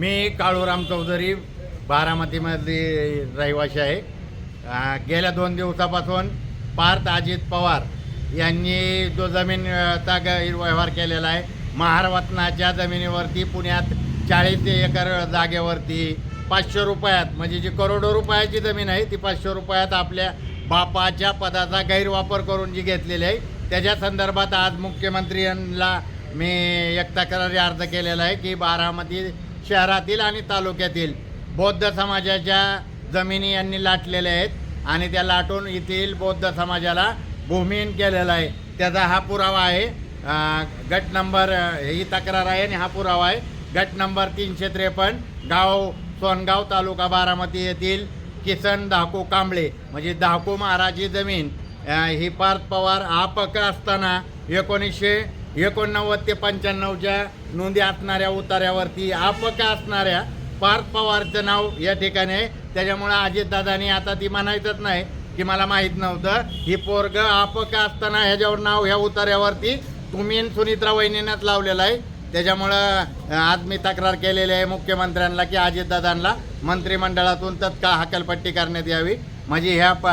मी काळूराम चौधरी बारामतीमध्ये रहिवाशी आहे. गेल्या दोन दिवसापासून पार्थ अजित पवार यांनी जो जमीनचा गैरव्यवहार केलेला आहे महारवतनाच्या जमिनीवरती पुण्यात चाळीस एकर जागेवरती पाचशे रुपयात म्हणजे जी करोडो रुपयाची जमीन आहे ती पाचशे रुपयात आपल्या बापाच्या पदाचा गैरवापर करून जी घेतलेली आहे त्याच्या संदर्भात आज मुख्यमंत्र्यांना मी एक तक्रारी अर्ज केलेला आहे की बारामती शहरातील आणि तालुक्यातील बौद्ध समाजाच्या जमिनी यांनी लाटलेल्या आहेत आणि त्या लाटून येथील बौद्ध समाजाला भूमिहीन केलेला आहे. त्याचा हा पुरावा आहे. गट नंबर ही तक्रार आहे आणि हा पुरावा आहे. गट नंबर तीनशे त्रेपन्न गाव सोनगाव तालुका बारामती येथील किसन धाकू कांबळे. म्हणजे धाकू महाराजी जमीन ही पार्थ पवार अपक असताना एकोणीसशे एकोणनव्वद ते पंच्याण्णवच्या नोंदी असणाऱ्या उतार्यावरती अपक असणाऱ्या पार्थ पवारचं नाव या ठिकाणी आहे. त्याच्यामुळं अजितदादांनी आता ती म्हणायचंच नाही की मला माहीत नव्हतं. ही पोरग अपक असताना ह्याच्यावर नाव ह्या उतार्यावरती तुम्ही सुनित्रा वहिनीनंच लावलेलं आहे. त्याच्यामुळं आज मी तक्रार केलेली आहे मुख्यमंत्र्यांना की अजितदादांना मंत्रिमंडळातून तत्काळ हकलपट्टी करण्यात यावी. म्हणजे ह्या प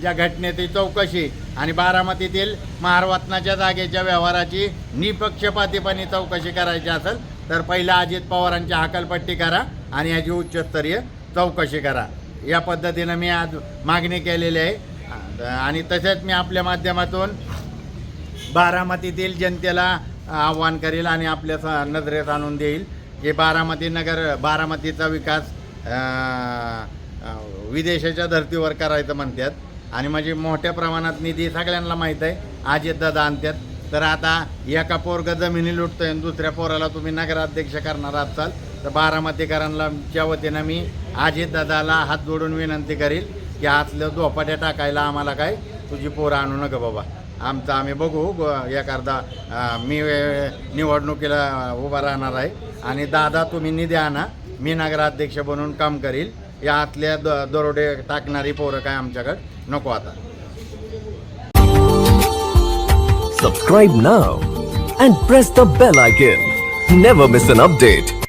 ज्या घटनेची चौकशी आणि बारामतीतील महारवतनाच्या जागेच्या व्यवहाराची निपक्षपातीपणे चौकशी करायची असेल तर पहिला अजित पवारांची हकलपट्टी करा आणि याची उच्चस्तरीय चौकशी करा. या पद्धतीनं मी आज मागणी केलेली आहे. आणि तसेच मी आपल्या माध्यमातून बारामतीतील जनतेला आव्हान करेल आणि आपल्या स- नजरेत आणून देईल की बारामती नगर बारामतीचा विकास विदेशाच्या धर्तीवर करायचं म्हणतात. आणि म्हणजे मोठ्या प्रमाणात निधी सगळ्यांना माहीत आहे. अजितदादा आणतात तर आता एका पोरग जमिनी लुटतोय आणि दुसऱ्या पोराला तुम्ही नगराध्यक्ष करणार असाल तर बारामतीकरांच्या वतीनं मी अजितदादाला हात जोडून विनंती करील की आतलं झोपाट्या टाकायला आम्हाला काय? तुझी पोरं आणू नका बाबा. आमचं आम्ही बघू एखादा मी निवडणुकीला उभा राहणार आहे. आणि दादा तुम्ही निधी आणा. मी नगराध्यक्ष बनून काम करील. या आतल्या दरोडे टाकणारी पोरं काय आमच्याकडे? नको आता. सबस्क्राईब ना and press the bell icon never miss an update